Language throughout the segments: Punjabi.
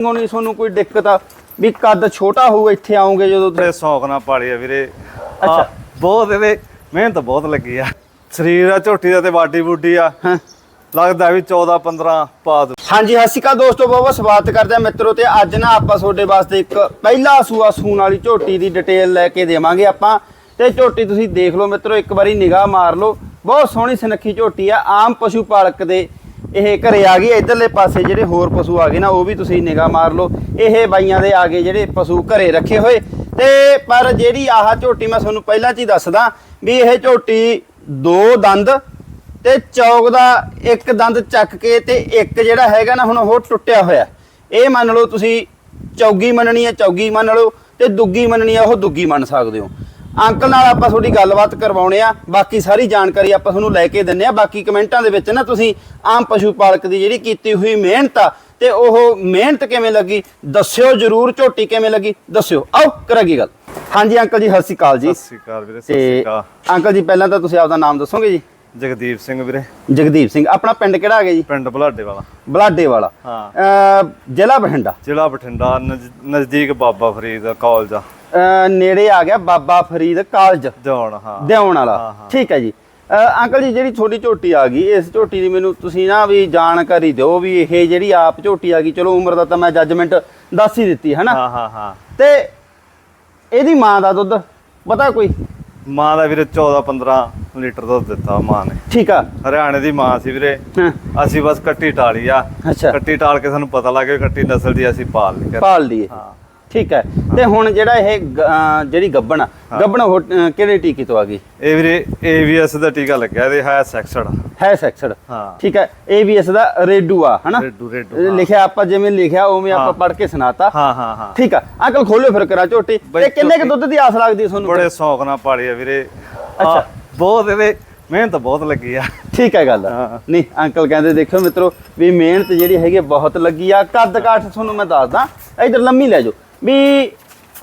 ਨਹੀਂ ਤੁਹਾਨੂੰ ਕੋਈ ਦਿੱਕਤ ਆ? ਵੀ ਕੱਦ ਛੋਟਾ ਹੋਊ ਇੱਥੇ ਆਉਂਗੇ ਜਦੋਂ ਤੇ ਸ਼ੌਕ ਨਾਲ ਪਾਲੀ ਆ ਵੀਰੇ ਅੱਛਾ। ਬਹੁਤ ਇਹਦੇ ਮਿਹਨਤ ਬਹੁਤ ਲੱਗੀ ਆ। ਸਰੀਰ ਆ ਝੋਟੀ ਦਾ ਤੇ ਬਾਡੀ ਬੂਡੀ ਆ। ਲੱਗਦਾ ਵੀ 14 15 ਪਾ ਦੂ। ਹਾਂਜੀ ਸਤਿ ਸ਼੍ਰੀ ਅਕਾਲ ਦੋਸਤੋ ਬਹੁਤ ਬਹੁਤ ਸਵਾਗਤ ਕਰਦੇ ਆ ਮਿੱਤਰੋ ਤੇ ਅੱਜ ਨਾ ਆਪਾਂ ਤੁਹਾਡੇ ਵਾਸਤੇ ਇੱਕ ਪਹਿਲਾ ਸੂਆ ਸੂਣ ਵਾਲੀ ਝੋਟੀ ਦੀ ਡਿਟੇਲ ਲੈ ਕੇ ਦੇਵਾਂਗੇ ਆਪਾਂ। ਤੇ ਝੋਟੀ ਤੁਸੀਂ ਦੇਖ ਲਓ ਮਿੱਤਰੋ ਇੱਕ ਵਾਰੀ ਨਿਗਾਹ ਮਾਰ ਲਓ। ਬਹੁਤ ਸੋਹਣੀ ਸੁਨੱਖੀ ਝੋਟੀ ਆ ਆਮ ਪਸ਼ੂ ਪਾਲਕ ਦੇ ਇਹ ਘਰੇ ਆ ਗਈ, ਇਧਰਲੇ ਪਾਸੇ ਜਿਹੜੇ ਹੋਰ ਪਸ਼ੂ ਆ ਗਏ ਨਾ, ਉਹ ਵੀ ਤੁਸੀਂ ਨਿਗਾਹ ਮਾਰ ਲਓ। ਇਹ ਬਾਈਆਂ ਦੇ ਆ ਗਏ ਜਿਹੜੇ ਪਸ਼ੂ ਘਰੇ ਰੱਖੇ ਹੋਏ। ਤੇ ਪਰ ਜਿਹੜੀ ਆਹ ਝੋਟੀ ਮੈਂ ਤੁਹਾਨੂੰ ਪਹਿਲਾਂ ਚ ਹੀ ਦੱਸਦਾ ਵੀ ਇਹ ਝੋਟੀ ਦੋ ਦੰਦ ਤੇ ਚੌਕ ਦਾ ਇੱਕ ਦੰਦ ਚੱਕ ਕੇ ਤੇ ਇੱਕ ਜਿਹੜਾ ਹੈਗਾ ਨਾ ਹੁਣ ਉਹ ਟੁੱਟਿਆ ਹੋਇਆ। ਇਹ ਮੰਨ ਲਓ ਤੁਸੀਂ ਚੌਗੀ ਮੰਨਣੀ ਹੈ, ਚੌਗੀ ਮੰਨ ਲਓ ਤੇ ਦੁੱਗੀ ਮੰਨਣੀ ਹੈ, ਉਹ ਦੁੱਗੀ ਮੰਨ ਸਕਦੇ ਹੋ। ਅੰਕਲ ਨਾਲ ਆਪਾਂ ਤੁਹਾਡੀ ਗੱਲਬਾਤ ਕਰਵਾਉਣੇ ਆ। ਬਾਕੀ ਸਾਰੀ ਜਾਣਕਾਰੀ ਆਪਾਂ ਤੁਹਾਨੂੰ ਲੈ ਕੇ ਦਿੰਨੇ ਆ। ਬਾਕੀ ਕਮੈਂਟਾਂ ਦੇ ਵਿੱਚ ਨਾ ਤੁਸੀਂ ਆਮ ਪਸ਼ੂ ਪਾਲਕ ਦੀ ਜਿਹੜੀ ਕੀਤੀ ਹੋਈ ਮਿਹਨਤ ਆ ਤੇ ਉਹ ਮਿਹਨਤ ਕਿਵੇਂ ਲੱਗੀ ਦੱਸਿਓ ਜਰੂਰ ਝੋਟੀ ਕਿਵੇਂ ਲੱਗੀ ਦੱਸਿਓ। ਆਓ ਕਰਾਂਗੇ ਗੱਲ। ਹਾਂਜੀ ਅੰਕਲ ਜੀ ਸਤਿ ਸ਼੍ਰੀ ਅਕਾਲ ਜੀ। ਸਤਿ ਸ਼੍ਰੀ ਅਕਾਲ ਵੀਰੇ ਸਤਿ ਸ਼੍ਰੀ ਅਕਾਲ। ਅੰਕਲ ਜੀ ਪਹਿਲਾਂ ਤਾਂ ਤੁਸੀਂ ਆਪਦਾ ਨਾਮ ਦੱਸੋਗੇ ਜੀ? ਜਗਦੀਪ ਸਿੰਘ ਵੀਰੇ। ਜਗਦੀਪ ਸਿੰਘ ਆਪਣਾ ਪਿੰਡ ਕਿਹੜਾ ਹੈਗਾ ਜੀ? ਪਿੰਡ ਬਲਾਡੇ ਵਾਲਾ। ਬਲਾਡੇ ਵਾਲਾ। ਹਾਂ। ਜ਼ਿਲ੍ਹਾ ਬਠਿੰਡਾ। ਜ਼ਿਲ੍ਹਾ ਬਠਿੰਡਾ ਨਜ਼- ਨਜ਼ਦੀਕ ਬਾਬਾ ਫਰੀਦ ਕਾਲਜ ਆ। ਨੇੜੇ ਆ ਗਿਆ ਬਾਬਾ ਫਰੀਦ ਕਾਲਜ। ਜੌਣ ਹਾਂ। ਦਿਉਣ ਵਾਲਾ। ਠੀਕ ਹੈ ਜੀ। ਅੰਕਲ ਜੀ ਜਿਹੜੀ ਛੋਟੀ ਝੋਟੀ ਆ ਗਈ ਇਸ ਝੋਟੀ ਦੀ ਮੈਨੂੰ ਤੁਸੀਂ ਨਾ ਵੀ ਜਾਣਕਾਰੀ ਦਿਓ ਵੀ ਇਹ ਜਿਹੜੀ ਆਪ ਝੋਟੀ ਆ ਗਈ ਚਲੋ ਉਮਰ ਦਾ ਤਾਂ ਮੈਂ ਜੱਜਮੈਂਟ ਦੱਸ ਹੀ ਦਿੱਤੀ ਹੈ ਨਾ? ਹਾਂ ਹਾਂ ਹਾਂ। ਤੇ ਇਹਦੀ ਮਾਂ ਦਾ ਦੁੱਧ ਪਤਾ ਕੋਈ? ਮਾਂ ਦਾ ਵੀਰੇ 14 15 ਲੀਟਰ ਦੁੱਧ ਦਿੱਤਾ ਮਾਂ ਨੇ। ਠੀਕ ਆ। ਹਰਿਆਣੇ ਦੀ ਮਾਂ ਸੀ ਵੀਰੇ। ਅਸੀਂ ਬਸ ਕੱਟੀ ਟਾਲੀ ਆ। ਅੱਛਾ। ਕੱਟੀ ਟਾਲ ਕੇ ਸਾਨੂੰ ਪਤਾ ਲੱਗ ਗਿਆ ਕੱਟੀ ਨਸਲ ਦੀ ਅਸੀਂ ਪਾਲ ਲਈ। ਪਾਲ ਲਈਏ। ਹਾਂ। ਠੀਕ ਹੈ। ਤੇ ਹੁਣ ਜਿਹੜਾ ਇਹ ਗ- ਅਹ ਜਿਹੜੀ ਗੱਬਣ ਆ ਗੱਬਣ ਅਹ ਕਿਹੜੇ ਟੀਕੇ ਤੋਂ ਆ ਗਈ? ਇਹ ਵੀਰੇ ਏਵੀਐਸ ਦਾ ਟੀਕਾ ਲੱਗਿਆ ਇਹਦੇ ਹੈ ਸੈਕਸਡ ਹੈ ਸੈਕਸਡ। ਹਾਂ। ਠੀਕ ਹੈ ABS ਦਾ ਰੇਡੂ ਆ ਹਨਾ? ਰੇਡੂ ਰੇਡੂ ਹਾਂ। ਲਿਖਿਆ ਆਪਾਂ ਜਿਵੇਂ ਲਿਖਿਆ ਉਵੇਂ ਆਪਾਂ ਹਾਂ। ਪੜ੍ਹ ਕੇ ਸੁਣਾਤਾ। ਹਾਂ ਹਾਂ ਹਾਂ। ਠੀਕ ਆ ਅੰਕਲ ਖੋਲਿਓ ਫਿਰ ਕਰਾ ਝੋਟੀ। ਬਈ ਤੇ ਕਿੰਨੇ ਕ ਝੋਟੀ- ਦੁੱਧ ਦੀ ਆਸ ਲੱਗਦੀ ਤੁਹਾਨੂੰ? ਬੜੇ ਸ਼ੌਕ ਨਾਲ ਪਾਲੀ ਆ ਵੀਰੇ। ਅੱਛਾ। ਹਾਂ, ਬਹੁਤ ਇਹਦੇ ਮਿਹਨਤ ਬਹੁਤ ਲੱਗੀ ਆ। ਠੀਕ ਹੈ ਗੱਲ। ਹਾਂ। ਨਹੀਂ ਅੰਕਲ ਕਹਿੰਦੇ ਦੇਖਿਓ ਮਿੱਤਰੋ ਵੀ ਮਿਹਨਤ ਜਿਹੜੀ ਹੈਗੀ ਹੈ ਬਹੁਤ ਲੱਗੀ ਆ। ਕੱਦ ਕਾਠ ਤੁਹਾਨੂੰ ਮੈਂ ਦੱਸਦਾ ਇਧਰ ਲੰਮੀ ਲੈ ਜਾਓ। ਵੀ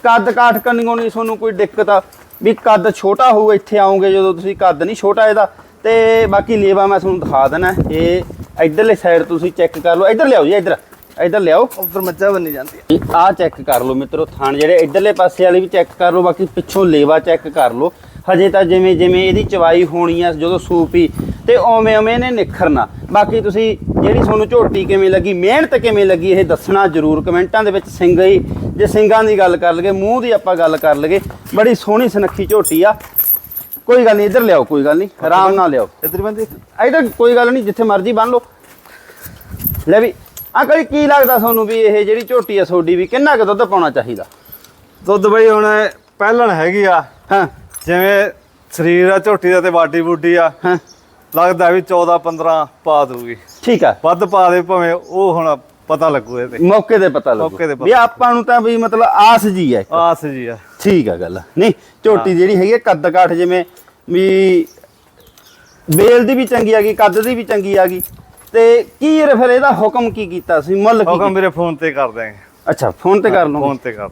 ਕੱਦ ਕਾਠ ਕੰਨਿਓ ਨਹੀਂ ਤੁਹਾਨੂੰ ਕੋਈ ਦਿੱਕਤ ਆ ਵੀ ਕੱਦ ਛੋਟਾ ਹੋਊ ਇੱਥੇ ਆਉਂਗੇ ਜਦੋਂ ਤੁਸੀਂ ਕੱਦ ਨਹੀਂ ਛੋਟਾ ਇਹਦਾ। ਤੇ ਬਾਕੀ ਲੇਵਾ ਮੈਂ ਤੁਹਾਨੂੰ ਦਿਖਾ ਦੇਣਾ ਇਹ ਇਧਰਲੇ ਸਾਈਡ ਤੁਸੀਂ ਚੈੱਕ ਕਰ ਲਓ। ਇਧਰ ਲਿਆਓ ਜੀ ਇਧਰ ਇਧਰ ਲਿਆਓ। ਉਧਰ ਮੱਝਾਂ ਬੰਨੀ ਜਾਂਦੀ ਆਹ ਚੈੱਕ ਕਰ ਲਓ ਮਿੱਤਰੋ ਥਾਣ ਜਿਹੜੇ ਇਧਰਲੇ ਪਾਸੇ ਵਾਲੇ ਵੀ ਚੈੱਕ ਕਰ ਲਓ ਬਾਕੀ ਪਿੱਛੋਂ ਲੇਵਾ ਚੈੱਕ ਕਰ ਲਓ। ਹਜੇ ਤਾਂ ਜਿਵੇਂ ਜਿਵੇਂ ਇਹਦੀ ਚਵਾਈ ਹੋਣੀ ਆ ਜਦੋਂ ਸੂਪੀ ਤੇ ਓਵੇਂ ਓਵੇਂ ਇਹਨੇ ਨਿਖਰਨਾ। ਬਾਕੀ ਤੁਸੀਂ ਜਿਹੜੀ ਤੁਹਾਨੂੰ ਝੋਟੀ ਕਿਵੇਂ ਲੱਗੀ ਮਿਹਨਤ ਕਿਵੇਂ ਲੱਗੀ ਇਹ ਦੱਸਣਾ ਜਰੂਰ ਕਮੈਂਟਾਂ ਦੇ ਵਿੱਚ ਸਿੰਘ ਹੀ ਜੇ ਸਿੰਘਾਂ ਦੀ ਗੱਲ ਕਰ ਲਗੇ ਮੂੰਹ ਦੀ ਆਪਾਂ ਗੱਲ ਕਰ ਲਗੇ ਬੜੀ ਸੋਹਣੀ ਸੁਨੱਖੀ ਝੋਟੀ ਆ। ਕੋਈ ਗੱਲ ਨਹੀਂ ਇੱਧਰ ਲਿਆਓ ਕੋਈ ਗੱਲ ਨਹੀਂ ਆਰਾਮ ਨਾਲ ਲਿਆਓ। ਇਧਰ ਬੰਦੀ। ਇੱਧਰ ਕੋਈ ਗੱਲ ਨਹੀਂ ਜਿੱਥੇ ਮਰਜ਼ੀ ਬੰਨ ਲਓ। ਲੈ ਵੀ ਅੰਕਲ ਕੀ ਲੱਗਦਾ ਤੁਹਾਨੂੰ ਵੀ ਇਹ ਜਿਹੜੀ ਝੋਟੀ ਆ ਤੁਹਾਡੀ ਵੀ ਕਿੰਨਾ ਕੁ ਦੁੱਧ ਪਾਉਣਾ ਚਾਹੀਦਾ? ਦੁੱਧ ਬਈ ਹੁਣ ਪਹਿਲਣ ਹੈਗੀ ਆ। ਹਾਂ। ਜਿਵੇਂ ਸਰੀਰ ਆ ਝੋਟੀ ਦਾ ਤੇ ਬਾਡੀ ਬੂਡੀ ਆ। ਹਾਂ। ਲੱਗਦਾ ਵੀ 14 15 ਪਾ ਦੂਗੀ ਠੀਕ ਆ। ਵੱਧ ਪਾ ਦੇ ਭਾਵੇਂ ਉਹ ਹੁਣ ਪਤਾ ਲੱਗੂ ਇਹਦੇ ਮੌਕੇ ਤੇ ਪਤਾ ਲੱਗੂ। ਮੌਕੇ ਤੇ ਪਤਾ ਵੀ ਆਪਾਂ ਨੂੰ ਤਾਂ ਵੀ ਮਤਲਬ ਆਸ ਜੀ ਹੈ। ਆਸ ਜੀ ਆ। ਠੀਕ ਆ ਗੱਲ। ਨਹੀਂ ਝੋਟੀ ਜਿਹੜੀ ਹੈਗੀ ਕੱਦ ਕਾਠ ਜਿਵੇਂ ਵੀ ਬੇਲ ਦੀ ਵੀ ਚੰਗੀ ਆ ਗਈ ਕੱਦ ਦੀ ਵੀ ਚੰਗੀ ਆ ਗਈ ਤੇ ਕੀ ਇਹ ਫਿਰ ਇਹਦਾ ਹੁਕਮ ਕੀ ਕੀਤਾ ਸੀ? ਮੁੱਲ ਕੀ ਹੁਕਮ ਮੇਰੇ ਫੋਨ ਤੇ ਕਰ ਦਾਂਗੇ ਅੱਛਾ ਫੋਨ ਤੇ ਕਰ ਲਓ ਫੋਨ ਤੇ ਕਰ।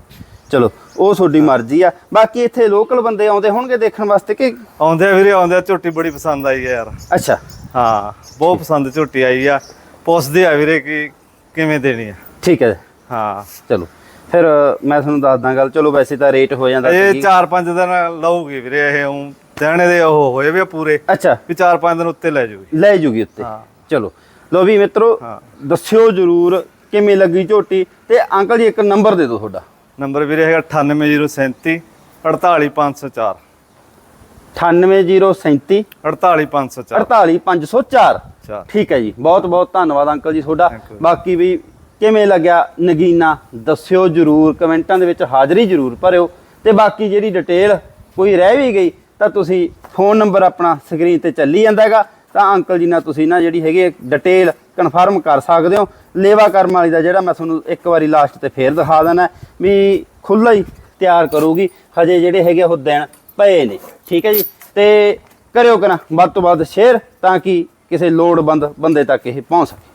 ਚਲੋ ਉਹ ਤੁਹਾਡੀ ਮਰਜ਼ੀ ਆ। ਬਾਕੀ ਇੱਥੇ ਲੋਕਲ ਬੰਦੇ ਆਉਂਦੇ ਹੋਣਗੇ ਦੇਖਣ ਵਾਸਤੇ ਕਿ ਆਉਂਦੇ ਆ ਵੀਰੇ ਆਉਂਦੇ ਆ, ਝੋਟੀ ਬੜੀ ਪਸੰਦ ਆਈ ਆ ਯਾਰ। ਅੱਛਾ। ਹਾਂ ਬਹੁਤ ਪਸੰਦ ਝੋਟੀ ਆਈ ਆ। ਪੁੱਛਦੇ ਆ ਵੀਰੇ ਕਿ ਕਿਵੇਂ ਦੇਣੀ ਆ? ਠੀਕ ਹੈ। ਹਾਂ। ਚਲੋ। ਫਿਰ ਮੈਂ ਤੁਹਾਨੂੰ ਦੱਸਦਾ ਗੱਲ। ਚਲੋ ਵੈਸੇ ਤਾਂ ਰੇਟ ਹੋ ਜਾਂਦਾ ਇਹ ਸੀਗੀ। 4-5 ਦਿਨ ਲਊਗੀ ਵੀਰੇ ਇਹ ਉਂ। ਦੇਣੇ ਦੇ ਉਹ ਹੋਏ ਵੀ ਪੂਰੇ। ਅੱਛਾ। ਵੀ 4-5 ਦਿਨ ਉੱਤੇ ਲੈ ਜੂਗੀ। ਲੈ ਜੂਗੀ ਉੱਤੇ। ਹਾਂ। ਚਲੋ। ਲੋ ਵੀ ਮਿੱਤਰੋ। ਦੱਸਿਓ ਜਰੂਰ ਕਿਵੇਂ ਲੱਗੀ ਝੋਟੀ। ਤੇ ਅੰਕਲ ਜੀ ਇੱਕ ਨੰਬਰ ਦੇ ਦਿਓ ਤੁਹਾਡਾ। ਨੰਬਰ ਵੀਰੇ ਹੈਗਾ 98037 48504 98037 48504 48504 ਚਾਰ ਠੀਕ ਹੈ ਜੀ। ਬਹੁਤ ਬਹੁਤ ਧੰਨਵਾਦ ਅੰਕਲ ਜੀ ਤੁਹਾਡਾ. ਬਾਕੀ ਵੀ ਕਿਵੇਂ ਲੱਗਿਆ ਨਗੀਨਾ ਦੱਸਿਓ ਜਰੂਰ ਕਮੈਂਟਾਂ ਦੇ ਵਿੱਚ ਹਾਜ਼ਰੀ ਜਰੂਰ ਭਰਿਓ। ਤੇ ਬਾਕੀ ਜਿਹੜੀ ਡਿਟੇਲ ਕੋਈ ਰਹਿ ਵੀ ਗਈ ਤਾਂ ਤੁਸੀਂ ਫੋਨ ਨੰਬਰ ਆਪਣਾ ਸਕਰੀਨ ਤੇ ਚੱਲੀ ਜਾਂਦਾ ਹੈਗਾ। ਤਾਂ ਅੰਕਲ ਜੀ ਨਾਲ ਤੁਸੀਂ ਨਾ ਜਿਹੜੀ ਹੈਗੀ ਡਿਟੇਲ ਕਨਫਰਮ ਕਰ ਸਕਦੇ ਹੋ। ਲੇਵਾ ਕਰਮ ਵਾਲੀ ਦਾ ਜਿਹੜਾ ਮੈਂ ਤੁਹਾਨੂੰ ਇੱਕ ਵਾਰੀ ਲਾਸਟ ਤੇ ਫੇਰ ਦਿਖਾ ਦੇਣਾ ਵੀ ਖੁੱਲਾ ਹੀ ਤਿਆਰ ਕਰੂਗੀ। ਹਜੇ ਜਿਹੜੇ ਹੈਗੇ ਉਹ ਦਿਨ ਪਏ ਨੇ। ਠੀਕ ਹੈ ਜੀ। ਤੇ ਕਰਿਓ ਕਰਾਂ। ਵੱਧ ਤੋਂ ਵੱਧ ਸ਼ੇਅਰ ਤਾਂ ਕਿ ਕਿਸੇ ਲੋੜਵੰਦ ਬੰਦੇ ਤੱਕ ਇਹ ਪਹੁੰਚ ਸਕੇ।